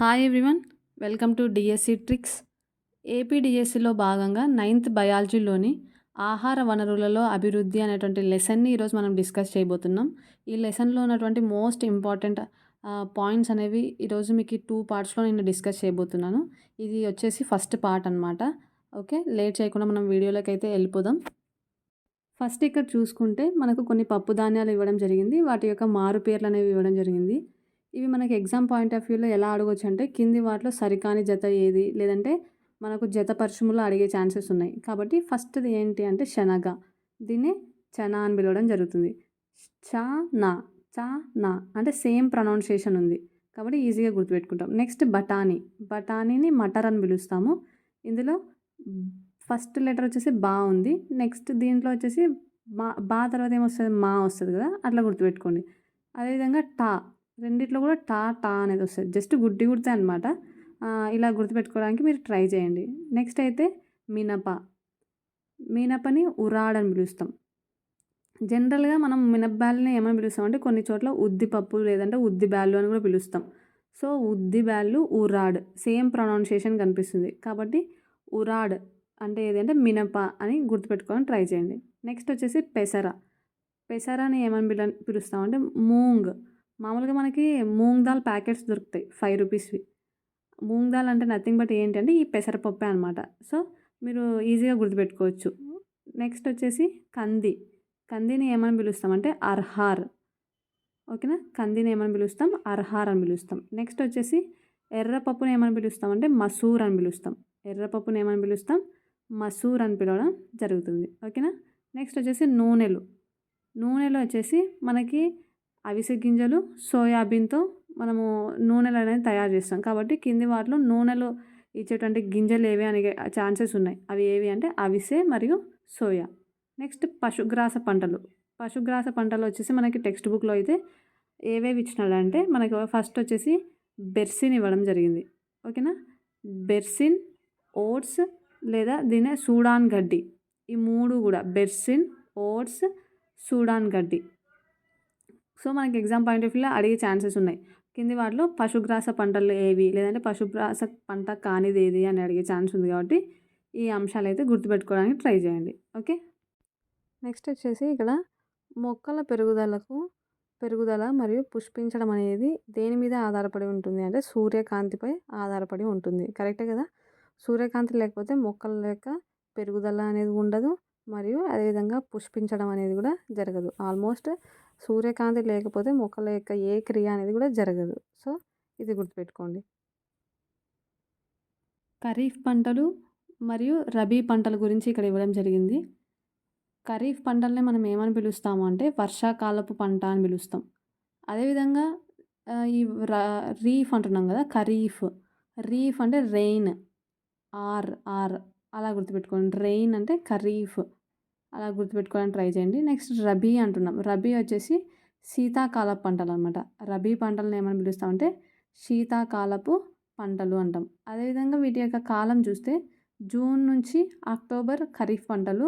Hi everyone welcome to DSC tricks AP డిఎస్సిలో భాగంగా ninth బయాలజీలోని ఆహార వనరులలో అభివృద్ధి అనేటువంటి లెసన్ని ఈరోజు మనం డిస్కస్ చేయబోతున్నాం. ఈ లెసన్లో ఉన్నటువంటి మోస్ట్ ఇంపార్టెంట్ పాయింట్స్ అనేవి ఈరోజు మీకు టూ పార్ట్స్లో నేను డిస్కస్ చేయబోతున్నాను. ఇది వచ్చేసి ఫస్ట్ పార్ట్ అనమాట ఓకే లేట్ చేయకుండా మనం వీడియోలోకి అయితే వెళ్ళిపోదాం. ఫస్ట్ ఇక్కడ చూసుకుంటే మనకు కొన్ని పప్పు ధాన్యాలు ఇవ్వడం జరిగింది. వాటి యొక్క మారు పేర్లు అనేవి ఇవ్వడం జరిగింది. ఇవి మనకి ఎగ్జామ్ పాయింట్ ఆఫ్ వ్యూలో ఎలా అడగొచ్చు అంటే కింది వాటిలో సరికాని జత ఏది? లేదంటే మనకు జత పరిశ్రమలో అడిగే ఛాన్సెస్ ఉన్నాయి. కాబట్టి ఫస్ట్ది ఏంటి అంటే శనగ. దీన్ని చనా అని పిలవడం జరుగుతుంది. చా నా. చా నా. అంటే సేమ్ ప్రొనౌన్సియేషన్ ఉంది. కాబట్టి ఈజీగా గుర్తుపెట్టుకుంటాం. నెక్స్ట్ బఠానీ. బఠానీని మటర్ అని పిలుస్తాము. ఇందులో ఫస్ట్ లెటర్ వచ్చేసి బా ఉంది. నెక్స్ట్ దీంట్లో వచ్చేసి మా బా తర్వాత ఏమొస్తుంది? మా వస్తుంది కదా? అట్లా గుర్తుపెట్టుకోండి. అదేవిధంగా టా రెండిట్లో కూడా టా టా అనేది వస్తుంది. జస్ట్ గుడ్డి గుర్తే అనమాట ఇలా గుర్తుపెట్టుకోవడానికి మీరు ట్రై చేయండి. నెక్స్ట్ అయితే మినప. మినపని ఉరాడ్ అని పిలుస్తాం. జనరల్గా మనం మినప్బ్యాల్ని ఏమని పిలుస్తాం అంటే కొన్ని చోట్ల ఉద్దిపప్పు లేదంటే ఉద్ది బ్యాళ్ళు అని కూడా పిలుస్తాం. సో ఉద్ది బ్యాళ్ళు ఉరాడ్. సేమ్ ప్రొనౌన్సియేషన్ కనిపిస్తుంది. కాబట్టి ఉరాడ్ అంటే ఏదంటే మినప అని గుర్తుపెట్టుకోవడం ట్రై చేయండి. నెక్స్ట్ వచ్చేసి పెసర. పెసరని ఏమని పిల పిలుస్తామంటే మూంగ్. మామూలుగా మనకి మూంగ్ దాల్ ప్యాకెట్స్ దొరుకుతాయి ఫైవ్ రూపీస్వి మూంగ్ దాల్ అంటే నథింగ్ బట్ ఏంటంటే ఈ పెసరపప్పే అనమాట సో మీరు ఈజీగా గుర్తుపెట్టుకోవచ్చు. నెక్స్ట్ వచ్చేసి కంది. కందిని ఏమని పిలుస్తామంటే అర్హార్. ఓకేనా? కందిని ఏమని పిలుస్తాం? అర్హార్ అని పిలుస్తాం. నెక్స్ట్ వచ్చేసి ఎర్రపప్పుని ఏమని పిలుస్తామంటే మసూర్ అని పిలుస్తాం. ఎర్రపప్పుని ఏమని పిలుస్తాం? మసూర్ అని పిలవడం జరుగుతుంది. ఓకేనా? నెక్స్ట్ వచ్చేసి నూనెలు. నూనెలు వచ్చేసి మనకి అవిసె గింజలు సోయాబీన్తో మనము నూనెలు అనేది తయారు చేస్తాం. కాబట్టి కింది వాటిలో నూనెలు ఇచ్చేటువంటి గింజలు ఏవి అనే ఛాన్సెస్ ఉన్నాయి. అవి ఏవి అంటే అవిసె మరియు సోయా. నెక్స్ట్ పశుగ్రాస పంటలు. పశుగ్రాస పంటలు వచ్చేసి మనకి టెక్స్ట్ బుక్లో అయితే ఏవేవి ఇచ్చినాడంటే మనకి ఫస్ట్ వచ్చేసి బెర్సిన్ ఇవ్వడం జరిగింది. ఓకేనా? బెర్సిన్ ఓట్స్ లేదా దీనే సూడాన్ గడ్డి. ఈ మూడు కూడా బెర్సిన్ ఓట్స్ సూడాన్ గడ్డి. సో మనకి ఎగ్జామ్ పాయింట్ ఆఫ్ వ్యూలో అడిగే ఛాన్సెస్ ఉన్నాయి. కింది వాటిలో పశుగ్రాస పంటలు ఏవి? లేదంటే పశుగ్రాస పంట కానిది ఏది అని అడిగే ఛాన్స్ ఉంది కాబట్టి ఈ అంశాలు అయితే గుర్తుపెట్టుకోవడానికి ట్రై చేయండి. ఓకే? నెక్స్ట్ వచ్చేసి ఇక్కడ మొక్కల పెరుగుదలకు పెరుగుదల మరియు పుష్పించడం అనేది దేని మీద ఆధారపడి ఉంటుంది అంటే సూర్యకాంతిపై ఆధారపడి ఉంటుంది. కరెక్టే కదా? సూర్యకాంతి లేకపోతే మొక్కల యొక్క పెరుగుదల అనేది ఉండదు. మరియు అదేవిధంగా పుష్పించడం అనేది కూడా జరగదు. ఆల్మోస్ట్ సూర్యకాంతి లేకపోతే మొక్కల యొక్క ఏ క్రియ అనేది కూడా జరగదు. సో ఇది గుర్తుపెట్టుకోండి. ఖరీఫ్ పంటలు మరియు రబీ పంటల గురించి ఇక్కడ ఇవ్వడం జరిగింది. ఖరీఫ్ పంటల్ని మనం ఏమని పిలుస్తాము అంటే వర్షాకాలపు పంట అని పిలుస్తాం. అదేవిధంగా ఈ రీఫ్ అంటున్నాం కదా ఖరీఫ్. రీఫ్ అంటే రెయిన్. R R. అలా గుర్తుపెట్టుకోండి. రెయిన్ అంటే ఖరీఫ్. అలా గుర్తుపెట్టుకోవడానికి ట్రై చేయండి. నెక్స్ట్ రబీ అంటున్నాం. రబీ వచ్చేసి శీతాకాలపు పంటలు అనమాట రబీ పంటలను ఏమని పిలుస్తామంటే శీతాకాలపు పంటలు అంటాం. అదేవిధంగా వీటి యొక్క కాలం చూస్తే జూన్ నుంచి అక్టోబర్ ఖరీఫ్ పంటలు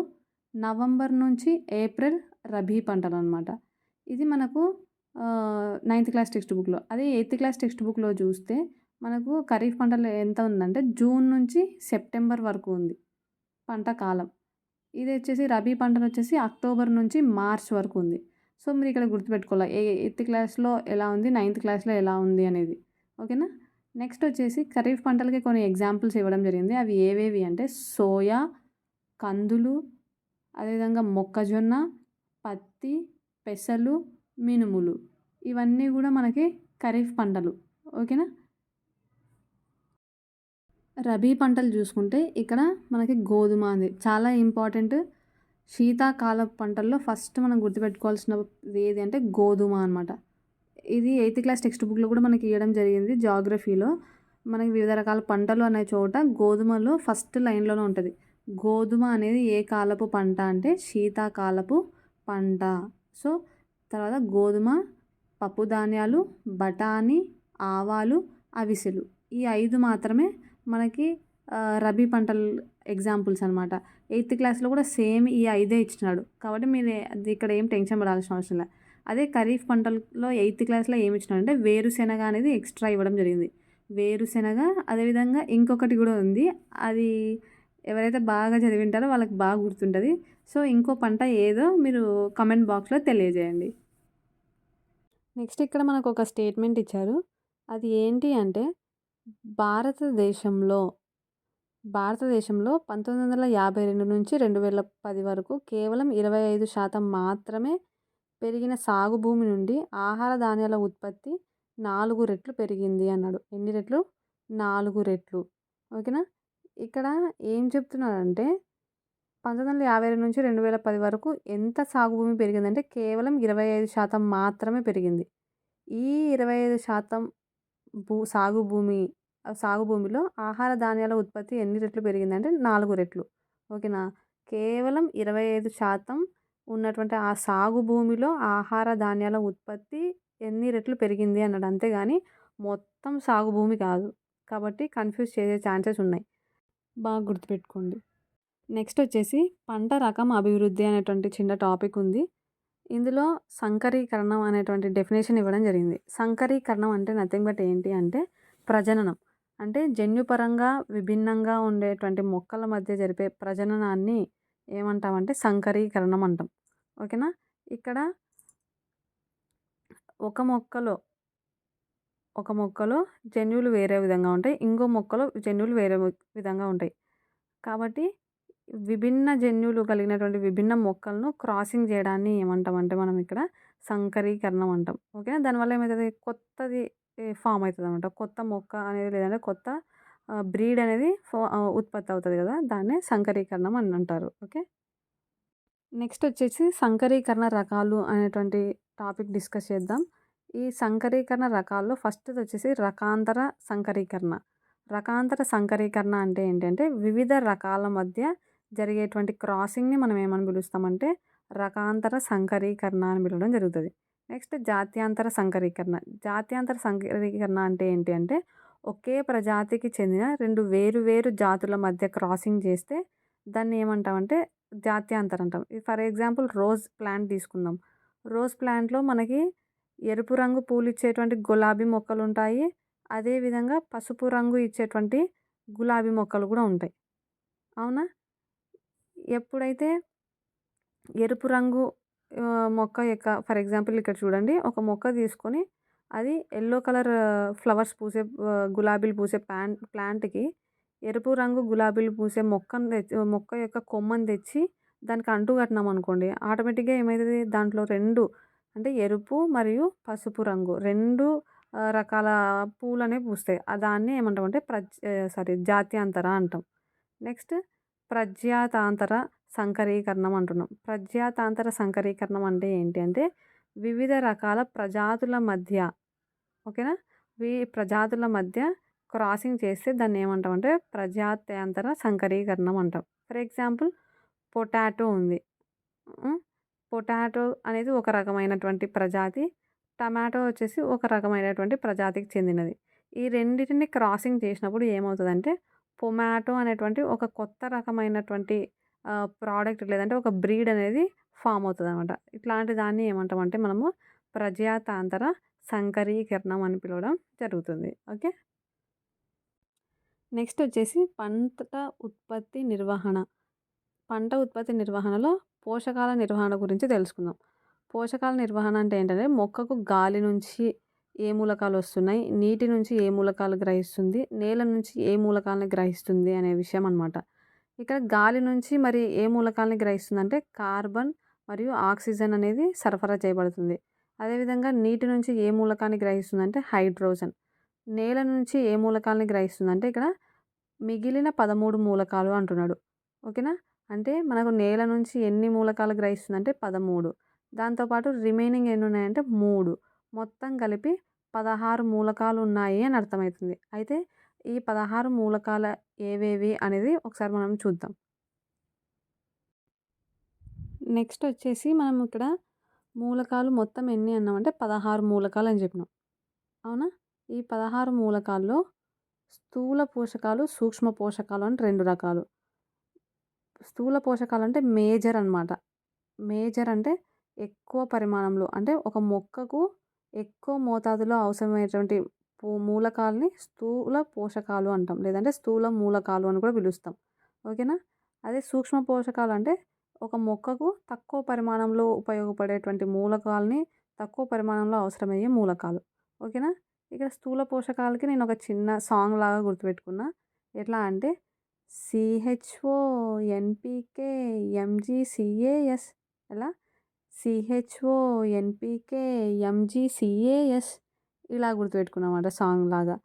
నవంబర్ నుంచి ఏప్రిల్ రబీ పంటలు అనమాట ఇది మనకు నైన్త్ క్లాస్ టెక్స్ట్ బుక్లో. అదే ఎయిత్ క్లాస్ టెక్స్ట్ బుక్లో చూస్తే మనకు ఖరీఫ్ పంటలు ఎంత ఉందంటే జూన్ నుంచి సెప్టెంబర్ వరకు ఉంది పంట కాలం. ఇది వచ్చేసి రబీ పంటలు వచ్చేసి అక్టోబర్ నుంచి మార్చ్ వరకు ఉంది. సో మీరు ఇక్కడ గుర్తుపెట్టుకోవాలి ఏ ఎయిత్ క్లాస్లో ఎలా ఉంది నైన్త్ క్లాస్లో ఎలా ఉంది అనేది. ఓకేనా? నెక్స్ట్ వచ్చేసి ఖరీఫ్ పంటలకి కొన్ని ఎగ్జాంపుల్స్ ఇవ్వడం జరిగింది. అవి ఏవేవి అంటే సోయా కందులు అదేవిధంగా మొక్కజొన్న పత్తి పెసలు మినుములు. ఇవన్నీ కూడా మనకి ఖరీఫ్ పంటలు. ఓకేనా? రబీ పంటలు చూసుకుంటే ఇక్కడ మనకి గోధుమ అనేది చాలా ఇంపార్టెంట్ శీతాకాల పంటల్లో ఫస్ట్ మనం గుర్తుపెట్టుకోవాల్సిన ఏది అంటే గోధుమ అనమాట ఇది ఎయిత్ క్లాస్ టెక్స్ట్ బుక్లో కూడా మనకి ఇవ్వడం జరిగింది జాగ్రఫీలో. మనకి వివిధ రకాల పంటలు అనే చోట గోధుమలో ఫస్ట్ లైన్లోనే ఉంటుంది. గోధుమ అనేది ఏ కాలపు పంట అంటే శీతాకాలపు పంట. సో తర్వాత గోధుమ పప్పు ధాన్యాలు బఠానీ ఆవాలు అవిసెలు ఈ ఐదు మాత్రమే మనకి రబీ పంటలు ఎగ్జాంపుల్స్ అనమాట ఎయిత్ క్లాస్లో కూడా సేమ్ ఈ ఐదే ఇచ్చినాడు. కాబట్టి మీరు ఇక్కడ ఏం టెన్షన్ పడాల్సిన అవసరం లేదు అదే ఖరీఫ్ పంటల్లో ఎయిత్ క్లాస్లో ఏమి ఇచ్చినాడు అంటే వేరుశెనగ అనేది ఎక్స్ట్రా ఇవ్వడం జరిగింది. వేరుశెనగ అదేవిధంగా ఇంకొకటి కూడా ఉంది. అది ఎవరైతే బాగా చదివింటారో వాళ్ళకి బాగా గుర్తుంటుంది. సో ఇంకో పంట ఏదో మీరు కమెంట్ బాక్స్లో తెలియజేయండి. నెక్స్ట్ ఇక్కడ మనకు ఒక స్టేట్మెంట్ ఇచ్చారు. అది ఏంటి అంటే భారతదేశంలో భారతదేశంలో పంతొమ్మిది వందల యాభై రెండు నుంచి రెండు వేల పది వరకు కేవలం ఇరవై ఐదు శాతం మాత్రమే పెరిగిన సాగు భూమి నుండి ఆహార ధాన్యాల ఉత్పత్తి నాలుగు రెట్లు పెరిగింది అన్నాడు. ఎన్ని రెట్లు? నాలుగు రెట్లు. ఓకేనా? ఇక్కడ ఏం చెప్తున్నాడంటే పంతొమ్మిది వందల యాభై రెండు నుంచి రెండు వేల పది వరకు ఎంత సాగు భూమి పెరిగిందంటే కేవలం ఇరవై ఐదు శాతం మాత్రమే పెరిగింది. ఈ ఇరవై ఐదు శాతం భూ సాగు భూమి సాగు భూమిలో ఆహార ధాన్యాల ఉత్పత్తి ఎన్ని రెట్లు పెరిగిందంటే నాలుగు రెట్లు. ఓకేనా? కేవలం ఇరవై ఐదు శాతం ఉన్నటువంటి ఆ సాగు భూమిలో ఆహార ధాన్యాల ఉత్పత్తి ఎన్ని రెట్లు పెరిగింది అన్నాడు. అంతేగాని మొత్తం సాగు భూమి కాదు. కాబట్టి కన్ఫ్యూజ్ చేసే ఛాన్సెస్ ఉన్నాయి. బాగా గుర్తుపెట్టుకోండి. నెక్స్ట్ వచ్చేసి పంట రకం అభివృద్ధి అనేటువంటి చిన్న టాపిక్ ఉంది. ఇందులో సంకరీకరణం అనేటువంటి డెఫినేషన్ ఇవ్వడం జరిగింది. సంకరీకరణం అంటే నథింగ్ బట్ ఏంటి అంటే ప్రజననం. అంటే జన్యుపరంగా విభిన్నంగా ఉండేటువంటి మొక్కల మధ్య జరిపే ప్రజననాన్ని ఏమంటామంటే సంకరీకరణం అంటాం. ఓకేనా? ఇక్కడ ఒక మొక్కలో ఒక మొక్కలో జన్యువులు వేరే విధంగా ఉంటాయి. ఇంకో మొక్కలో జన్యువులు వేరే విధంగా ఉంటాయి. కాబట్టి విభిన్న జన్యువులు కలిగినటువంటి విభిన్న మొక్కలను క్రాసింగ్ చేయడాన్ని ఏమంటామంటే మనం ఇక్కడ సంకరీకరణం అంటాం. ఓకేనా? దానివల్ల ఏమవుతుంది? కొత్తది ఫామ్ అవుతుంది అనమాట కొత్త మొక్క అనేది లేదంటే కొత్త బ్రీడ్ అనేది ఉత్పత్తి అవుతుంది కదా దాన్నే సంకరీకరణం అని అంటారు. ఓకే? నెక్స్ట్ వచ్చేసి సంకరీకరణ రకాలు అనేటువంటి టాపిక్ డిస్కస్ చేద్దాం. ఈ సంకరీకరణ రకాల్లో ఫస్ట్ వచ్చేసి రకాంతర సంకరీకరణ. రకాంతర సంకరీకరణ అంటే ఏంటంటే వివిధ రకాల మధ్య జరిగేటువంటి క్రాసింగ్ని మనం ఏమని పిలుస్తామంటే రకాంతర సంకరీకరణ అని పిలవడం జరుగుతుంది. నెక్స్ట్ జాత్యాంతర సంకరీకరణ. జాత్యాంతర సంకరీకరణ అంటే ఏంటి అంటే ఒకే ప్రజాతికి చెందిన రెండు వేరు వేరు జాతుల మధ్య క్రాసింగ్ చేస్తే దాన్ని ఏమంటామంటే జాత్యాంతరం అంటాం. ఫర్ ఎగ్జాంపుల్ రోజ్ ప్లాంట్ తీసుకుందాం. రోజ్ ప్లాంట్లో మనకి ఎరుపు రంగు పూలు ఇచ్చేటువంటి గులాబీ మొక్కలు ఉంటాయి. అదేవిధంగా పసుపు రంగు ఇచ్చేటువంటి గులాబీ మొక్కలు కూడా ఉంటాయి. అవునా? ఎప్పుడైతే ఎరుపు రంగు మొక్క యొక్క ఫర్ ఎగ్జాంపుల్ ఇక్కడ చూడండి ఒక మొక్క తీసుకొని అది ఎల్లో కలర్ ఫ్లవర్స్ పూసే గులాబీలు పూసే ప్లాంట్ ప్లాంట్కి ఎరుపు రంగు గులాబీలు పూసే మొక్కను తెచ్చి మొక్క యొక్క కొమ్మను తెచ్చి దానికి అంటు కట్టినాం అనుకోండి ఆటోమేటిక్గా ఏమవుతుంది దాంట్లో రెండు అంటే ఎరుపు మరియు పసుపు రంగు రెండు రకాల పూలు అనేవి పూస్తాయి దాన్ని ఏమంటామంటే ప్రజ్ సారీ జాత్యాంతర అంటాం. నెక్స్ట్ ప్రజ్యాతాంతర సంకరీకరణం అంటున్నాం ప్రజాతాంతర సంకరీకరణం అంటే ఏంటి అంటే వివిధ రకాల ప్రజాతుల మధ్య ఓకేనా? వి ప్రజాతుల మధ్య క్రాసింగ్ చేస్తే దాన్ని ఏమంటాం అంటే ప్రజాత్యాంతర సంకరీకరణం అంటాం ఫర్ ఎగ్జాంపుల్ పొటాటో ఉంది. పొటాటో అనేది ఒక రకమైనటువంటి ప్రజాతి టమాటో వచ్చేసి ఒక రకమైనటువంటి ప్రజాతికి చెందినది. ఈ రెండింటిని క్రాసింగ్ చేసినప్పుడు ఏమవుతుందంటే పొమాటో అనేటువంటి ఒక కొత్త రకమైనటువంటి ప్రోడక్ట్ లేదంటే ఒక బ్రీడ్ అనేది ఫామ్ అవుతుంది అనమాట ఇట్లాంటి దాన్ని ఏమంటామంటే మనము ప్రజాతాంతర సంకరీకరణం అని పిలవడం జరుగుతుంది. ఓకే? నెక్స్ట్ వచ్చేసి పంట ఉత్పత్తి నిర్వహణ. పంట ఉత్పత్తి నిర్వహణలో పోషకాల నిర్వహణ గురించి తెలుసుకుందాం. పోషకాల నిర్వహణ అంటే ఏంటంటే మొక్కకు గాలి నుంచి ఏ మూలకాలు వస్తున్నాయి నీటి నుంచి ఏ మూలకాలు గ్రహిస్తుంది నేల నుంచి ఏ మూలకాలను గ్రహిస్తుంది అనే విషయం అనమాట ఇక్కడ గాలి నుంచి మరి ఏ మూలకాలని గ్రహిస్తుందంటే కార్బన్ మరియు ఆక్సిజన్ అనేది సరఫరా చేయబడుతుంది. అదేవిధంగా నీటి నుంచి ఏ మూలకాన్ని గ్రహిస్తుందంటే హైడ్రోజన్. నేల నుంచి ఏ మూలకాలని గ్రహిస్తుందంటే ఇక్కడ మిగిలిన పదమూడు మూలకాలు అంటున్నాడు. ఓకేనా? అంటే మనకు నేల నుంచి ఎన్ని మూలకాలు గ్రహిస్తుందంటే పదమూడు. దాంతోపాటు రిమైనింగ్ ఎన్ని ఉన్నాయంటే మూడు. మొత్తం కలిపి పదహారు మూలకాలు ఉన్నాయి అని అర్థమవుతుంది. అయితే ఈ పదహారు మూలకాల ఏవేవి అనేది ఒకసారి మనం చూద్దాం. నెక్స్ట్ వచ్చేసి మనం ఇక్కడ మూలకాలు మొత్తం ఎన్ని అన్నామంటే పదహారు మూలకాలు అని చెప్పినాం. అవునా? ఈ పదహారు మూలకాల్లో స్థూల పోషకాలు సూక్ష్మ పోషకాలు అంటే రెండు రకాలు. స్థూల పోషకాలు అంటే మేజర్ అనమాట మేజర్ అంటే ఎక్కువ పరిమాణంలో అంటే ఒక మొక్కకు ఎక్కువ మోతాదులో అవసరమైనటువంటి మూలకాలని స్థూల పోషకాలు అంటాం. లేదంటే స్థూల మూలకాలు అని కూడా పిలుస్తాం. ఓకేనా? అదే సూక్ష్మ పోషకాలు అంటే ఒక మొక్కకు తక్కువ పరిమాణంలో ఉపయోగపడేటువంటి మూలకాలని తక్కువ పరిమాణంలో అవసరమయ్యే మూలకాలు. ఓకేనా? ఇక్కడ స్థూల పోషకాలకి నేను ఒక చిన్న సాంగ్ లాగా గుర్తుపెట్టుకున్నా. ఎట్లా అంటే సిహెచ్ఓ ఎన్పికే ఎంజీసిఏఎస్ ఎలా? సిహెచ్ఓ ఎన్పికే ఎంజీసిఏఎస్ ఇలా గుర్తుపెట్టుకున్నమాట సాంగ్ లాగా.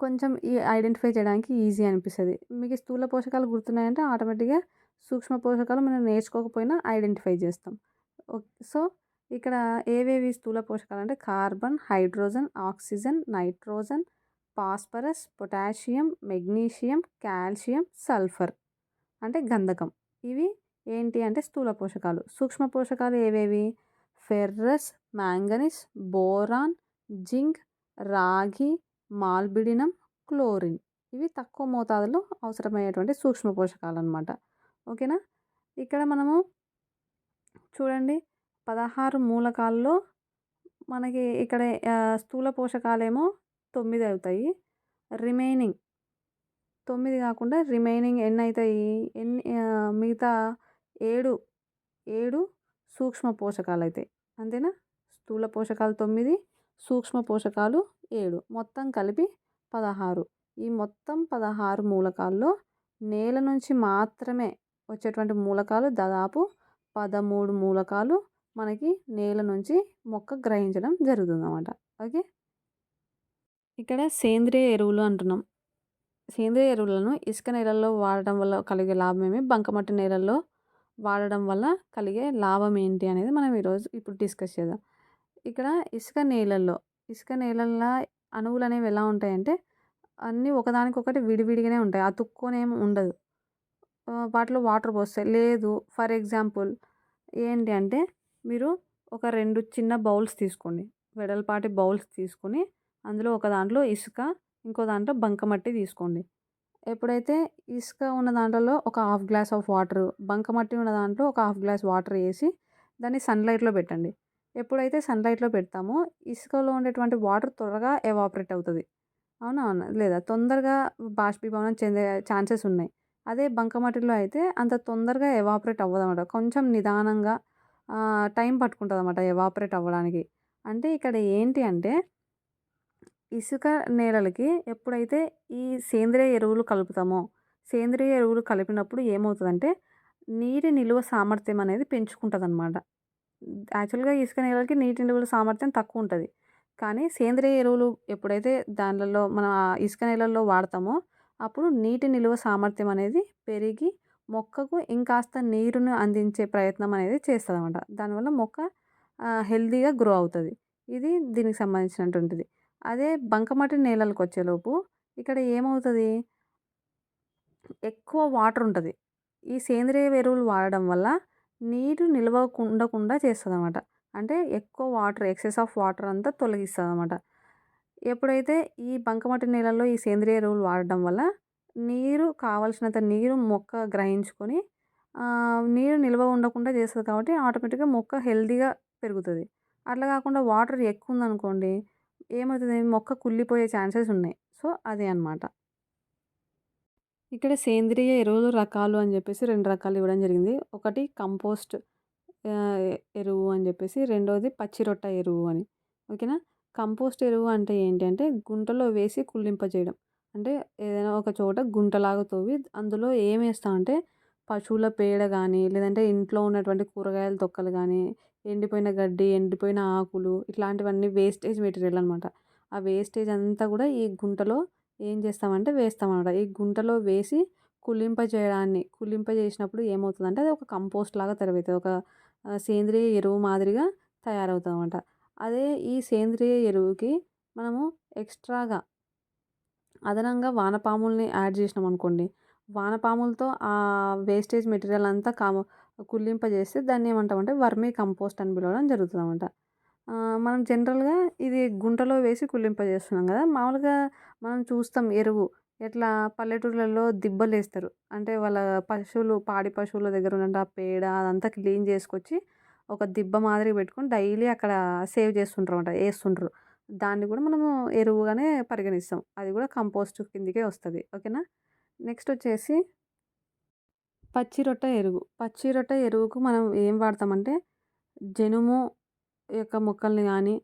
కొంచెం ఈ ఐడెంటిఫై చేయడానికి ఈజీ అనిపిస్తుంది. మీకు స్థూల పోషకాలు గుర్తున్నాయంటే ఆటోమేటిక్గా సూక్ష్మ పోషకాలు మనం నేర్చుకోకపోయినా ఐడెంటిఫై చేస్తాం. సో ఇక్కడ ఏవేవి స్థూల పోషకాలు అంటే carbon hydrogen oxygen nitrogen phosphorus potassium magnesium calcium sulphur అంటే గంధకం. ఇవి ఏంటి అంటే స్థూల పోషకాలు. సూక్ష్మ పోషకాలు ఏవేవి? ఫెర్రస్ మ్యాంగనీస్ బోరాన్ జింక్ రాగి మాల్బిడినం క్లోరిన్ ఇవి తక్కువ మోతాదులో అవసరమయ్యేటువంటి సూక్ష్మ పోషకాలు అనమాట ఓకేనా? ఇక్కడ మనము చూడండి పదహారు మూలకాల్లో మనకి ఇక్కడ స్థూల పోషకాలేమో తొమ్మిది అవుతాయి. రిమైనింగ్ తొమ్మిది కాకుండా రిమైనింగ్ ఎన్ని అవుతాయి ఎన్ని మిగతా ఏడు ఏడు సూక్ష్మ పోషకాలు అవుతాయి అంతేనా? స్థూల పోషకాలు తొమ్మిది సూక్ష్మ పోషకాలు ఏడు. మొత్తం కలిపి పదహారు. ఈ మొత్తం పదహారు మూలకాల్లో నేల నుంచి మాత్రమే వచ్చేటువంటి మూలకాలు దాదాపు పదమూడు మూలకాలు మనకి నేల నుంచి మొక్క గ్రహించడం జరుగుతుంది అన్నమాట ఓకే? ఇక్కడ సేంద్రియ ఎరువులు అంటున్నాం. సేంద్రియ ఎరువులను ఇసుక నేలల్లో వాడటం వల్ల కలిగే లాభం ఏమి బంకమట్టి నేలల్లో వాడడం వల్ల కలిగే లాభం ఏంటి అనేది మనం ఈరోజు ఇప్పుడు డిస్కస్ చేద్దాం. ఇక్కడ ఇసుక నేలల్లో ఇసుక నేలల్లో అణువులు అనేవి ఎలా ఉంటాయంటే అన్నీ ఒకదానికొకటి విడివిడిగానే ఉంటాయి. అతుక్కోనేమి ఉండదు. వాటిలో వాటర్ పోస్తాయి. లేదు ఫర్ ఎగ్జాంపుల్ ఏంటి అంటే మీరు ఒక రెండు చిన్న బౌల్స్ తీసుకోండి. వెడల్పాటి బౌల్స్ తీసుకొని అందులో ఒక దాంట్లో ఇసుక ఇంకో దాంట్లో బంకమట్టి తీసుకోండి. ఎప్పుడైతే ఇసుక ఉన్న దాంట్లో ఒక హాఫ్ గ్లాస్ ఆఫ్ వాటర్ బంకమట్టి ఉన్న దాంట్లో ఒక హాఫ్ గ్లాస్ వాటర్ వేసి దాన్ని సన్లైట్లో పెట్టండి. ఎప్పుడైతే సన్లైట్లో పెడతామో ఇసుకలో ఉండేటువంటి వాటర్ త్వరగా ఎవాపరేట్ అవుతుంది. అవునా? అవునా లేదా తొందరగా బాష్పీభవనం చెందే ఛాన్సెస్ ఉన్నాయి. అదే బంకమట్టిలో అయితే అంత తొందరగా ఎవాపరేట్ అవ్వదు అనమాట కొంచెం నిదానంగా టైం పట్టుకుంటుంది అనమాట ఎవాపరేట్ అవ్వడానికి. అంటే ఇక్కడ ఏంటి అంటే ఇసుక నేలలకి ఎప్పుడైతే ఈ సేంద్రియ ఎరువులు కలుపుతామో సేంద్రియ ఎరువులు కలిపినప్పుడు ఏమవుతుందంటే నీటి నిల్వ సామర్థ్యం అనేది పెంచుకుంటుంది అనమాట యాక్చువల్గా ఇసుక నేలలకి నీటి నిలువల సామర్థ్యం తక్కువ ఉంటుంది. కానీ సేంద్రియ ఎరువులు ఎప్పుడైతే దానిలలో మనం ఇసుక నేలల్లో వాడతామో అప్పుడు నీటి నిలువ సామర్థ్యం అనేది పెరిగి మొక్కకు ఇంకాస్త నీరును అందించే ప్రయత్నం అనేది చేస్తుంది అనమాట దానివల్ల మొక్క హెల్తీగా గ్రో అవుతుంది. ఇది దీనికి సంబంధించినటువంటిది. అదే బంకమట్టి నేలలకు వచ్చేలోపు ఇక్కడ ఏమవుతుంది? ఎక్కువ వాటర్ ఉంటుంది. ఈ సేంద్రియ ఎరువులు వాడడం వల్ల నీరు నిల్వ ఉండకుండా చేస్తుంది అనమాట అంటే ఎక్కువ వాటర్ ఎక్సెస్ ఆఫ్ వాటర్ అంతా తొలగిస్తుంది అనమాట ఎప్పుడైతే ఈ బంకమట్టి నేలల్లో ఈ సేంద్రియ ఎరువులు వాడడం వల్ల నీరు కావలసినంత నీరు మొక్క గ్రహించుకొని నీరు నిల్వ ఉండకుండా చేస్తుంది కాబట్టి ఆటోమేటిక్గా మొక్క హెల్దీగా పెరుగుతుంది. అట్లా కాకుండా వాటర్ ఎక్కువ ఉందనుకోండి ఏమవుతుంది? మొక్క కుళ్ళిపోయే ఛాన్సెస్ ఉన్నాయి. సో అదే అనమాట ఇక్కడ సేంద్రియ ఎరువులు రకాలు అని చెప్పేసి రెండు రకాలు ఇవ్వడం జరిగింది. ఒకటి కంపోస్ట్ ఎరువు అని చెప్పేసి రెండవది పచ్చిరొట్ట ఎరువు అని. ఓకేనా? కంపోస్ట్ ఎరువు అంటే ఏంటి అంటే గుంటలో వేసి కుళ్ళింపజేయడం. అంటే ఏదైనా ఒక చోట గుంటలాగా తోవి అందులో ఏం వేస్తామంటే పశువుల పేడ కానీ లేదంటే ఇంట్లో ఉన్నటువంటి కూరగాయల తొక్కలు కానీ ఎండిపోయిన గడ్డి ఎండిపోయిన ఆకులు ఇట్లాంటివన్నీ వేస్టేజ్ మెటీరియల్ అనమాట ఆ వేస్టేజ్ అంతా కూడా ఈ గుంటలో ఏం చేస్తామంటే వేస్తామన్నమాట. ఈ గుంటలో వేసి కుళ్ళింపజేయడాన్ని కుళ్ళింపజేసినప్పుడు ఏమవుతుందంటే అది ఒక కంపోస్ట్ లాగా తయారవుతుంది. ఒక సేంద్రియ ఎరువు మాదిరిగా తయారవుతుందన్నమాట. అదే ఈ సేంద్రియ ఎరువుకి మనము ఎక్స్ట్రాగా అదనంగా వానపాముల్ని యాడ్ చేసినాం అనుకోండి. వానపాములతో ఆ వేస్టేజ్ మెటీరియల్ అంతా కా కుళ్ళింపజేస్తే దాన్ని ఏమంటామంటే వర్మీ కంపోస్ట్ అని పిలవడం జరుగుతుంది అనమాట మనం జనరల్గా ఇది గుంటలో వేసి కుళ్ళింపజేస్తున్నాం కదా! మామూలుగా మనం చూస్తాం ఎరువు. ఎట్లా పల్లెటూర్లలో దిబ్బలు వేస్తారు అంటే వాళ్ళ పశువులు పాడి పశువుల దగ్గర ఉన్న ఆ పేడ అదంతా క్లీన్ చేసుకొచ్చి ఒక దిబ్బ మాదిరి పెట్టుకొని డైలీ అక్కడ సేవ్ చేస్తుంటారు అనమాట వేస్తుంటారు దాన్ని కూడా మనము ఎరువుగానే పరిగణిస్తాం. అది కూడా కంపోస్ట్ కిందికే వస్తుంది. ఓకేనా? నెక్స్ట్ వచ్చేసి పచ్చి రొట్టె ఎరువు. పచ్చి రొట్టె ఎరువుకు మనం ఏం వాడతామంటే జనుము యొక్క మొక్కల్ని కానీ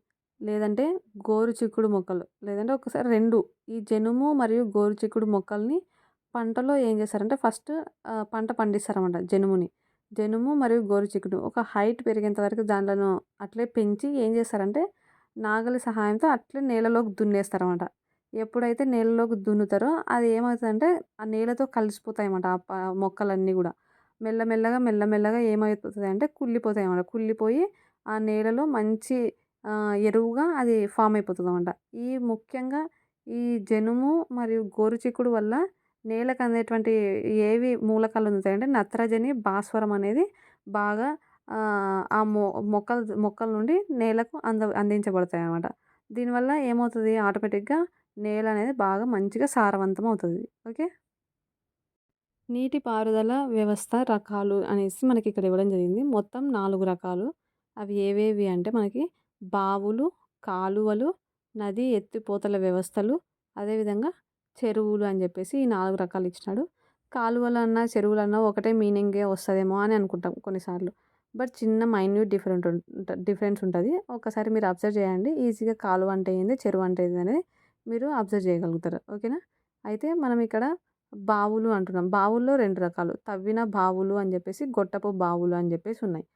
లేదంటే గోరు చిక్కుడు మొక్కలు లేదంటే ఒకసారి రెండు ఈ జనుము మరియు గోరు చిక్కుడు మొక్కల్ని పంటలో ఏం చేస్తారంటే ఫస్ట్ పంట పండిస్తారన్నమాట జనుముని. జనుము మరియు గోరు చిక్కుడు ఒక హైట్ పెరిగేంత వరకు దాంట్లను అట్లే పెంచి ఏం చేస్తారంటే నాగలి సహాయంతో అట్లే నేలలోకి దున్నేస్తారన్నమాట. ఎప్పుడైతే నేలలోకి దున్నుతారో అది ఏమవుతుందంటే ఆ నేలతో కలిసిపోతాయి అన్నమాట ఆ మొక్కలన్నీ కూడా. మెల్లమెల్లగా మెల్లమెల్లగా ఏమైపోతుంది అంటే కుళ్ళిపోతాయి అన్నమాట కుళ్ళిపోయి ఆ నేలలో మంచి ఎరువుగా అది ఫామ్ అయిపోతుంది అనమాట ఈ ముఖ్యంగా ఈ జనుము మరియు గోరుచిక్కుడు వల్ల నేలకు అందేటువంటి ఏవి మూలకాలు అందుతాయంటే నత్రజని భాస్వరం అనేది బాగా ఆ మొ మొక్కల మొక్కల నుండి నేలకు అంద అందించబడతాయి అనమాట దీనివల్ల ఏమవుతుంది? ఆటోమేటిక్గా నేల అనేది బాగా మంచిగా సారవంతం అవుతుంది ఓకే నీటిపారుదల వ్యవస్థ రకాలు అనేసి మనకి ఇక్కడ ఇవ్వడం జరిగింది. మొత్తం నాలుగు రకాలు. అవి ఏవేవి అంటే మనకి బావులు కాలువలు నది ఎత్తిపోతల వ్యవస్థలు అదేవిధంగా చెరువులు అని చెప్పేసి ఈ నాలుగు రకాలు ఇచ్చినాడు. కాలువలన్నా చెరువులన్నా ఒకటే మీనింగే వస్తుందేమో అని అనుకుంటాం కొన్నిసార్లు. బట్ చిన్న మైన్యూట్ డిఫరెంట్ డిఫరెన్స్ ఉంటుంది. ఒకసారి మీరు అబ్జర్వ్ చేయండి. ఈజీగా కాలువ అంటే ఏంది చెరువు అంటే ఏంది అనేది మీరు అబ్జర్వ్ చేయగలుగుతారు. ఓకేనా? అయితే మనం ఇక్కడ బావులు అంటున్నాం. బావుల్లో రెండు రకాలు. తవ్విన బావులు అని చెప్పేసి గొట్టపు బావులు అని చెప్పేసి ఉన్నాయి.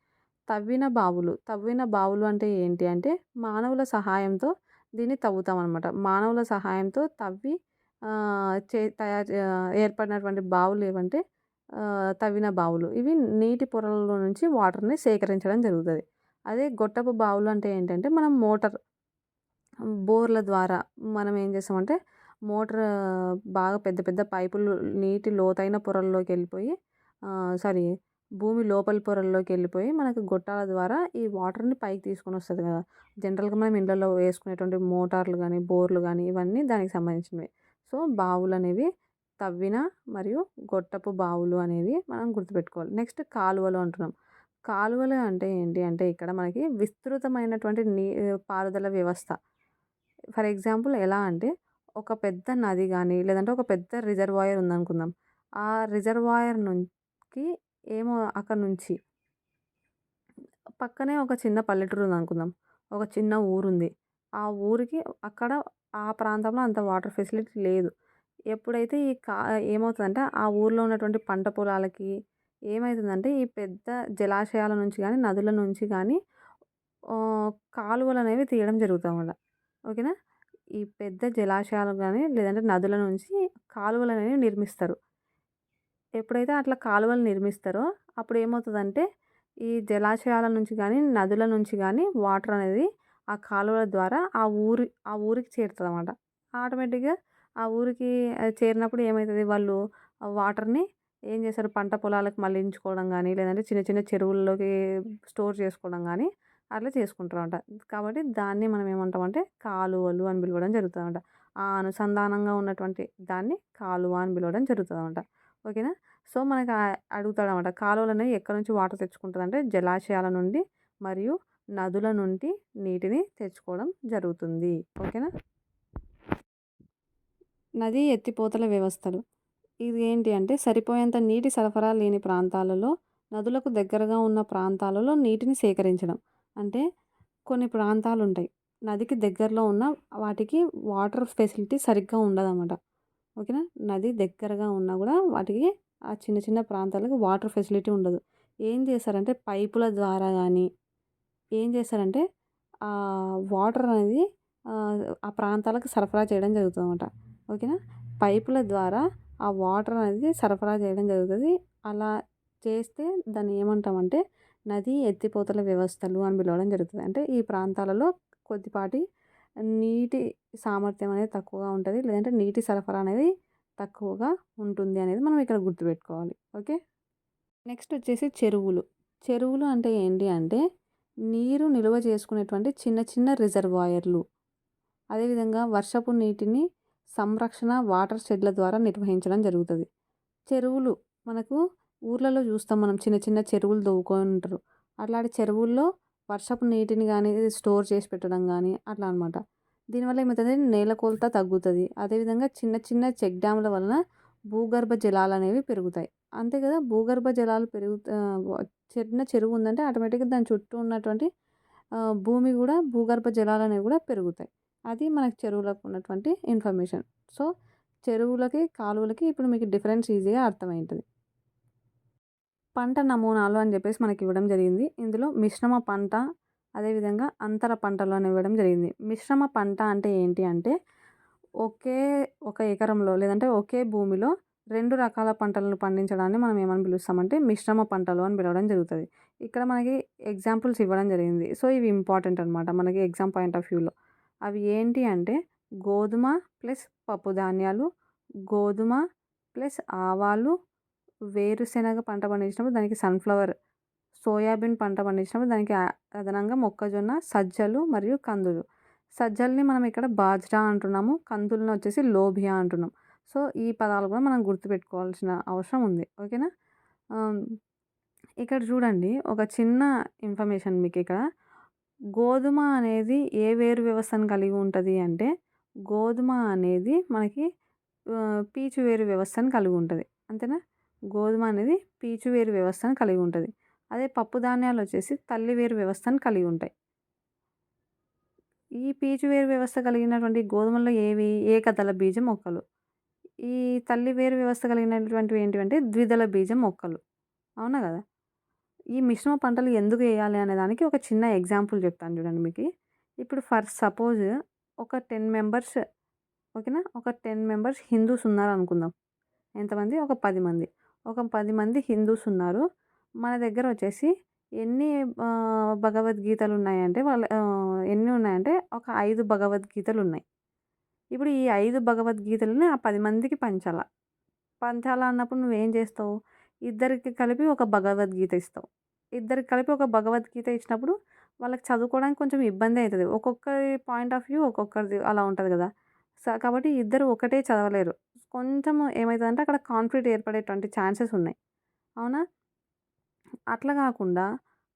తవ్విన బావులు. తవ్విన బావులు అంటే ఏంటి అంటే మానవుల సహాయంతో దీన్ని తవ్వుతాం అనమాట మానవుల సహాయంతో తవ్వి చే తయారు ఏర్పడినటువంటి బావులు ఏవంటే తవ్విన బావులు. ఇవి నీటి పొరలలో నుంచి వాటర్ని సేకరించడం జరుగుతుంది. అదే గొట్టపు బావులు అంటే ఏంటంటే మనం మోటార్ బోర్ల ద్వారా మనం ఏం చేస్తామంటే మోటార్ బాగా పెద్ద పెద్ద పైపులు నీటి లోతైన పొరల్లోకి వెళ్ళిపోయి సారీ భూమి లోపలి పొరల్లోకి వెళ్ళిపోయి మనకు గొట్టాల ద్వారా ఈ వాటర్ని పైకి తీసుకొని వస్తుంది కదా! జనరల్గా మనం ఇళ్ళల్లో వేసుకునేటువంటి మోటార్లు కానీ బోర్లు కానీ ఇవన్నీ దానికి సంబంధించినవి. సో బావులు అనేవి తవ్విన మరియు గొట్టపు బావులు అనేవి మనం గుర్తుపెట్టుకోవాలి. నెక్స్ట్ కాలువలు అంటున్నాం. కాలువలు అంటే ఏంటి? అంటే ఇక్కడ మనకి విస్తృతమైనటువంటి నీ పారుదల వ్యవస్థ. ఫర్ ఎగ్జాంపుల్ ఎలా అంటే ఒక పెద్ద నది కానీ లేదంటే ఒక పెద్ద రిజర్వాయర్ ఉందనుకుందాం. ఆ రిజర్వాయర్ నుంచి ఏమో అక్కడ నుంచి. పక్కనే ఒక చిన్న పల్లెటూరు ఉంది అనుకుందాం. ఒక చిన్న ఊరుంది. ఆ ఊరికి అక్కడ ఆ ప్రాంతంలో అంత వాటర్ ఫెసిలిటీ లేదు. ఎప్పుడైతే ఈ కా ఏమవుతుందంటే ఆ ఊర్లో ఉన్నటువంటి పంట పొలాలకి ఏమవుతుందంటే ఈ పెద్ద జలాశయాల నుంచి కానీ నదుల నుంచి కానీ కాలువలు అనేవి తీయడం జరుగుతాం వల్ల ఓకేనా? ఈ పెద్ద జలాశయాలు కానీ లేదంటే నదుల నుంచి కాలువలు అనేవి నిర్మిస్తారు. ఎప్పుడైతే అట్లా కాలువలు నిర్మిస్తారో అప్పుడు ఏమవుతుందంటే ఈ జలాశయాల నుంచి కానీ నదుల నుంచి కానీ వాటర్ అనేది ఆ కాలువల ద్వారా ఆ ఊరి ఆ ఊరికి చేరుతుంది అనమాట ఆటోమేటిక్గా ఆ ఊరికి చేరినప్పుడు ఏమవుతుంది వాళ్ళు వాటర్ని ఏం చేస్తారు? పంట పొలాలకు మళ్ళించుకోవడం కానీ లేదంటే చిన్న చిన్న చెరువుల్లోకి స్టోర్ చేసుకోవడం కానీ అట్లా చేసుకుంటారన్నమాట. కాబట్టి దాన్ని మనం ఏమంటామంటే కాలువలు అని పిలవడం జరుగుతుందన్నమాట. ఆ అనుసంధానంగా ఉన్నటువంటి దాన్ని కాలువ అని పిలవడం జరుగుతుందన్నమాట. ఓకేనా? సో మనకు అడుగుతాడు అనమాట కాలువలు అనేవి ఎక్కడి నుంచి వాటర్ తెచ్చుకుంటుంది అంటే జలాశయాల నుండి మరియు నదుల నుండి నీటిని తెచ్చుకోవడం జరుగుతుంది. ఓకేనా? నది ఎత్తిపోతల వ్యవస్థలు. ఇది ఏంటి అంటే సరిపోయేంత నీటి సరఫరా లేని ప్రాంతాలలో నదులకు దగ్గరగా ఉన్న ప్రాంతాలలో నీటిని సేకరించడం. అంటే కొన్ని ప్రాంతాలు ఉంటాయి నదికి దగ్గరలో ఉన్న వాటికి వాటర్ ఫెసిలిటీ సరిగ్గా ఉండదన్నమాట ఓకేనా? నది దగ్గరగా ఉన్నా కూడా వాటికి ఆ చిన్న చిన్న ప్రాంతాలకు వాటర్ ఫెసిలిటీ ఉండదు. ఏం చేస్తారంటే పైపుల ద్వారా కానీ ఏం చేస్తారంటే ఆ వాటర్ అనేది ఆ ప్రాంతాలకు సరఫరా చేయడం జరుగుతుందన్నమాట. ఓకేనా? పైపుల ద్వారా ఆ వాటర్ అనేది సరఫరా చేయడం జరుగుతుంది. అలా చేస్తే దాన్ని ఏమంటామంటే నది ఎత్తిపోతల వ్యవస్థలు అని పిలవడం జరుగుతుంది. అంటే ఈ ప్రాంతాలలో కొద్దిపాటి నీటి సామర్థ్యం అనేది తక్కువగా ఉంటుంది. లేదంటే నీటి సరఫరా అనేది తక్కువగా ఉంటుంది అనేది మనం ఇక్కడ గుర్తుపెట్టుకోవాలి. ఓకే? నెక్స్ట్ వచ్చేసి చెరువులు. చెరువులు అంటే ఏంటి అంటే నీరు నిల్వ చేసుకునేటువంటి చిన్న చిన్న రిజర్వాయర్లు. అదేవిధంగా వర్షపు నీటిని సంరక్షణ వాటర్ షెడ్ల ద్వారా నిర్వహించడం జరుగుతుంది. చెరువులు మనకు ఊర్లలో చూస్తాం మనం. చిన్న చిన్న చెరువులు తవ్వుకొని ఉంటారు. అట్లాంటి చెరువుల్లో వర్షపు నీటిని కానీ స్టోర్ చేసి పెట్టడం కానీ అట్లా అనమాట దీనివల్ల ఏమవుతుంది నేల కొలత తగ్గుతుంది. అదేవిధంగా చిన్న చిన్న చెక్ డ్యాముల వలన భూగర్భ జలాలు అనేవి పెరుగుతాయి. అంతే కదా? భూగర్భ జలాలు పెరుగు చిన్న చెరువు ఉందంటే ఆటోమేటిక్గా దాని చుట్టూ ఉన్నటువంటి భూమి కూడా భూగర్భ జలాలు అనేవి కూడా పెరుగుతాయి. అది మనకు చెరువులకు ఉన్నటువంటి ఇన్ఫర్మేషన్. సో చెరువులకి కాలువలకి ఇప్పుడు మీకు డిఫరెన్స్ ఈజీగా అర్థమవుతుంది పంట నమూనాలు అని చెప్పేసి మనకి ఇవ్వడం జరిగింది. ఇందులో మిశ్రమ పంట అదేవిధంగా అంతర పంటలు అని ఇవ్వడం జరిగింది. మిశ్రమ పంట అంటే ఏంటి అంటే ఒకే ఒక ఎకరంలో లేదంటే ఒకే భూమిలో రెండు రకాల పంటలను పండించడాన్ని మనం ఏమని పిలుస్తామంటే మిశ్రమ పంటలు అని పిలవడం జరుగుతుంది. ఇక్కడ మనకి ఎగ్జాంపుల్స్ ఇవ్వడం జరిగింది. సో ఇవి ఇంపార్టెంట్ అనమాట మనకి ఎగ్జామ్ పాయింట్ ఆఫ్ వ్యూలో. అవి ఏంటి అంటే గోధుమ ప్లస్ పప్పు ధాన్యాలు గోధుమ ప్లస్ ఆవాలు వేరుశెనగ పంట పండించినప్పుడు దానికి సన్ఫ్లవర్ సోయాబీన్ పంట పండించినప్పుడు దానికి అదనంగా మొక్కజొన్న సజ్జలు మరియు కందులు. సజ్జల్ని మనం ఇక్కడ బాజ్రా అంటున్నాము కందులను వచ్చేసి లోబియా అంటున్నాం. సో ఈ పదాలు కూడా మనం గుర్తుపెట్టుకోవాల్సిన అవసరం ఉంది. ఓకేనా? ఇక్కడ చూడండి ఒక చిన్న ఇన్ఫర్మేషన్ మీకు ఇక్కడ. గోధుమ అనేది ఏ వేరు వ్యవస్థను కలిగి ఉంటుంది అంటే గోధుమ అనేది మనకి పీచు వేరు వ్యవస్థను కలిగి ఉంటుంది. అంతేనా? గోధుమ అనేది పీచు వేరు వ్యవస్థను కలిగి ఉంటుంది. అదే పప్పు ధాన్యాలు వచ్చేసి తల్లి వేరు వ్యవస్థను కలిగి ఉంటాయి. ఈ పీచు వేరు వ్యవస్థ కలిగినటువంటి గోధుమల్లో ఏవి? ఏకదళ బీజం మొక్కలు. ఈ తల్లి వేరు వ్యవస్థ కలిగినటువంటివి ఏంటివంటే ద్విదళ బీజం మొక్కలు. అవునా కదా? ఈ మిశ్రమ పంటలు ఎందుకు వేయాలి అనే దానికి ఒక చిన్న ఎగ్జాంపుల్ చెప్తాను చూడండి మీకు. ఇప్పుడు ఫర్ సపోజ్ ఒక టెన్ మెంబర్స్ ఓకేనా? ఒక టెన్ మెంబర్స్ హిందూస్ ఉన్నారు అనుకుందాం ఎంతమంది? ఒక పది మంది. ఒక పది మంది హిందూస్ ఉన్నారు. మన దగ్గర వచ్చేసి ఎన్ని భగవద్గీతలు ఉన్నాయంటే వాళ్ళ ఎన్ని ఉన్నాయంటే ఒక ఐదు భగవద్గీతలు ఉన్నాయి ఇప్పుడు ఈ ఐదు భగవద్గీతలని ఆ పది మందికి పంచాల? పంచాల అన్నప్పుడు నువ్వేం చేస్తావు? ఇద్దరికి కలిపి ఒక భగవద్గీత ఇస్తావు. ఇద్దరికి కలిపి ఒక భగవద్గీత ఇచ్చినప్పుడు వాళ్ళకి చదువుకోవడానికి కొంచెం ఇబ్బంది అవుతుంది. ఒక్కొక్కరి పాయింట్ ఆఫ్ వ్యూ ఒక్కొక్కరిది అలా ఉంటుంది కదా. సో కాబట్టి ఇద్దరు ఒకటే చదవలేరు. కొంచెం ఏమవుతుందంటే అక్కడ కాన్ఫ్లిక్ట్ ఏర్పడేటువంటి ఛాన్సెస్ ఉన్నాయి. అవునా? అట్లా కాకుండా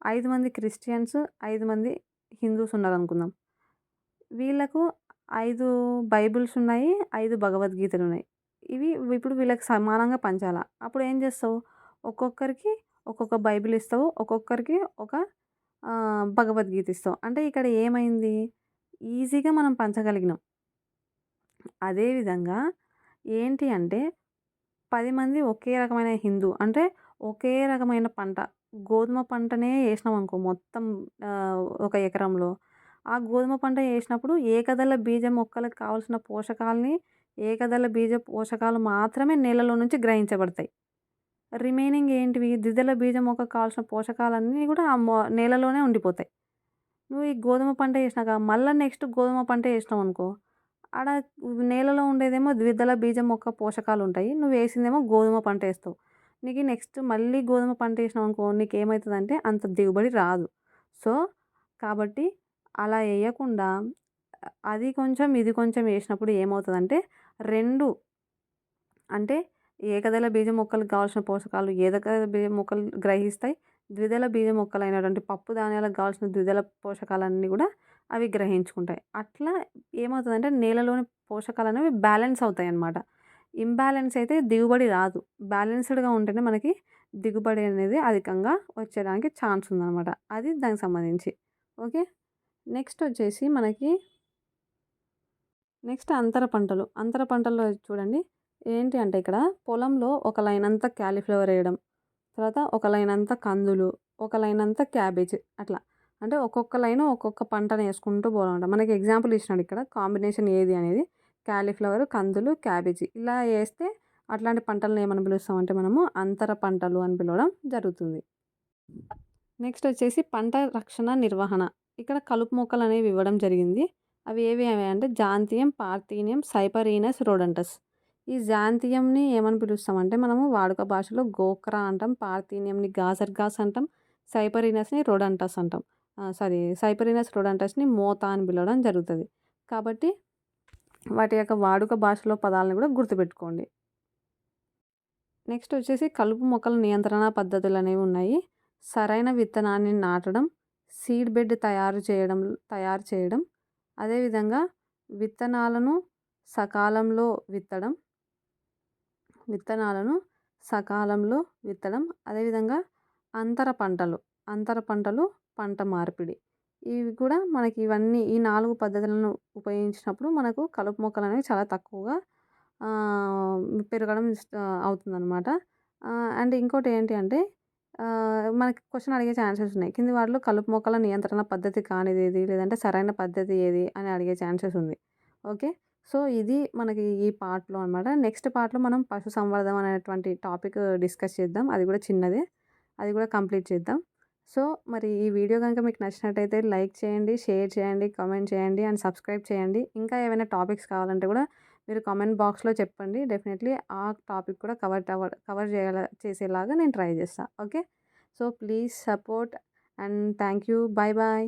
ఐదు మంది క్రిస్టియన్స్ ఐదు మంది హిందూస్ ఉన్నారు అనుకుందాం వీళ్ళకు ఐదు బైబిల్స్ ఉన్నాయి ఐదు భగవద్గీతలు ఉన్నాయి. ఇవి ఇప్పుడు వీళ్ళకి సమానంగా పంచాలా? అప్పుడు ఏం చేస్తావు? ఒక్కొక్కరికి ఒక్కొక్క బైబిల్ ఇస్తావు ఒక్కొక్కరికి ఒక భగవద్గీత ఇస్తావు. అంటే ఇక్కడ ఏమైంది? ఈజీగా మనం పంచగలిగినాం. అదేవిధంగా ఏంటి అంటే పది మంది ఒకే రకమైన హిందూ. అంటే ఒకే రకమైన పంట. గోధుమ పంటనే వేసినాం అనుకో మొత్తం ఒక ఎకరంలో. ఆ గోధుమ పంట వేసినప్పుడు ఏకదళ బీజ మొక్కలకు కావాల్సిన పోషకాలని ఏకదళ బీజ పోషకాలు మాత్రమే నేలలో నుంచి గ్రహించబడతాయి. రిమైనింగ్ ఏంటివి? ద్విదళ బీజ మొక్కకు కావాల్సిన పోషకాలన్నీ కూడా ఆ నేలలోనే ఉండిపోతాయి. నువ్వు ఈ గోధుమ పంట వేసినాక మళ్ళీ నెక్స్ట్ గోధుమ పంట వేసినావు అనుకో ఆడ నేలలో ఉండేదేమో ద్విదళ బీజం మొక్క పోషకాలు ఉంటాయి నువ్వు వేసిందేమో గోధుమ పంట వేస్తావు. నీకు నెక్స్ట్ మళ్ళీ గోధుమ పంట వేసినావు అనుకో నీకు ఏమవుతుందంటే అంత దిగుబడి రాదు. సో కాబట్టి అలా వేయకుండా అది కొంచెం ఇది కొంచెం వేసినప్పుడు ఏమవుతుందంటే రెండు అంటే ఏకదళ బీజ మొక్కలకు కావాల్సిన పోషకాలు ఏకదళ బీజ మొక్కలు గ్రహిస్తాయి. ద్విదళ బీజ మొక్కలు అయినటువంటి పప్పు ధాన్యాలకు కావాల్సిన ద్విదళ పోషకాలన్నీ కూడా అవి గ్రహించుకుంటాయి. అట్లా ఏమవుతుందంటే నేలలోని పోషకాలు అనేవి బ్యాలెన్స్ అవుతాయి అన్నమాట ఇంబ్యాలెన్స్ అయితే దిగుబడి రాదు. బ్యాలెన్స్డ్గా ఉంటేనే మనకి దిగుబడి అనేది అధికంగా వచ్చేదానికి ఛాన్స్ ఉందన్నమాట. అది దానికి సంబంధించి. ఓకే? నెక్స్ట్ వచ్చేసి మనకి నెక్స్ట్ అంతర పంటలు. అంతర పంటల్లో చూడండి. ఏంటి అంటే ఇక్కడ పొలంలో ఒక లైన్ అంతా క్యాలీఫ్లవర్ వేయడం తర్వాత ఒక లైన్ అంతా కందులు ఒక లైన్ అంతా క్యాబేజ్ అట్లా. అంటే ఒక్కొక్క లైన్ ఒక్కొక్క పంటను వేసుకుంటూ పోవాలన్నమాట. మనకి ఎగ్జాంపుల్ ఇచ్చినాడు ఇక్కడ. కాంబినేషన్ ఏది అనేది? క్యాలీఫ్లవర్ కందులు క్యాబేజీ. ఇలా వేస్తే అట్లాంటి పంటలను ఏమని పిలుస్తామంటే మనము అంతర పంటలు అని పిలవడం జరుగుతుంది. నెక్స్ట్ వచ్చేసి పంట రక్షణ నిర్వహణ. ఇక్కడ కలుపు మొక్కలు అనేవి ఇవ్వడం జరిగింది. అవి ఏవి అంటే జాంతియం పార్థీనియం సైపరీనస్ రోడంటస్. ఈ జాంతియంని ఏమని పిలుస్తామంటే మనము వాడుక భాషలో గోక్రా అంటాం పార్థీనియంని గాజర్గాస్ అంటాం సైపరీనస్ని రోడంటస్ అంటాం. సారీ సైపరీనస్ రోడంటస్ని మోతా అని పిలవడం జరుగుతుంది. కాబట్టి వాటి యొక్క వాడుక భాషలో పదాలను కూడా గుర్తుపెట్టుకోండి. నెక్స్ట్ వచ్చేసి కలుపు మొక్కల నియంత్రణ పద్ధతులు అనేవి ఉన్నాయి. సరైన విత్తనాన్ని నాటడం సీడ్ బెడ్ తయారు చేయడం తయారు చేయడం అదేవిధంగా విత్తనాలను సకాలంలో విత్తడం విత్తనాలను సకాలంలో విత్తడం అదేవిధంగా అంతర పంటలు. అంతర పంటలు పంట మార్పిడి. ఇవి కూడా మనకి ఇవన్నీ ఈ నాలుగు పద్ధతులను ఉపయోగించినప్పుడు మనకు కలుపు మొక్కలు అనేవి చాలా తక్కువగా పెరగడం అవుతుంది అనమాట అండ్ ఇంకోటి ఏంటి అంటే మనకి క్వశ్చన్ అడిగే ఛాన్సెస్ ఉన్నాయి. కింది వాటిలో కలుపు మొక్కల నియంత్రణ పద్ధతి కానిది ఏది లేదంటే సరైన పద్ధతి ఏది అని అడిగే ఛాన్సెస్ ఉంది. ఓకే? సో ఇది మనకి ఈ పార్ట్లో అనమాట నెక్స్ట్ పార్ట్లో మనం పశు సంవర్ధం అనేటువంటి టాపిక్ డిస్కస్ చేద్దాం. అది కూడా చిన్నదే. అది కూడా కంప్లీట్ చేద్దాం. సో మరి ఈ వీడియో కనుక మీకు నచ్చినట్టయితే లైక్ చేయండి షేర్ చేయండి కామెంట్ చేయండి అండ్ సబ్స్క్రైబ్ చేయండి. ఇంకా ఏమైనా టాపిక్స్ కావాలంటే కూడా మీరు కామెంట్ బాక్స్లో చెప్పండి. డెఫినెట్లీ ఆ టాపిక్ కూడా కవర్ కవర్ చేయాల చేసేలాగా నేను ట్రై చేస్తాను okay? So please support and thank you bye bye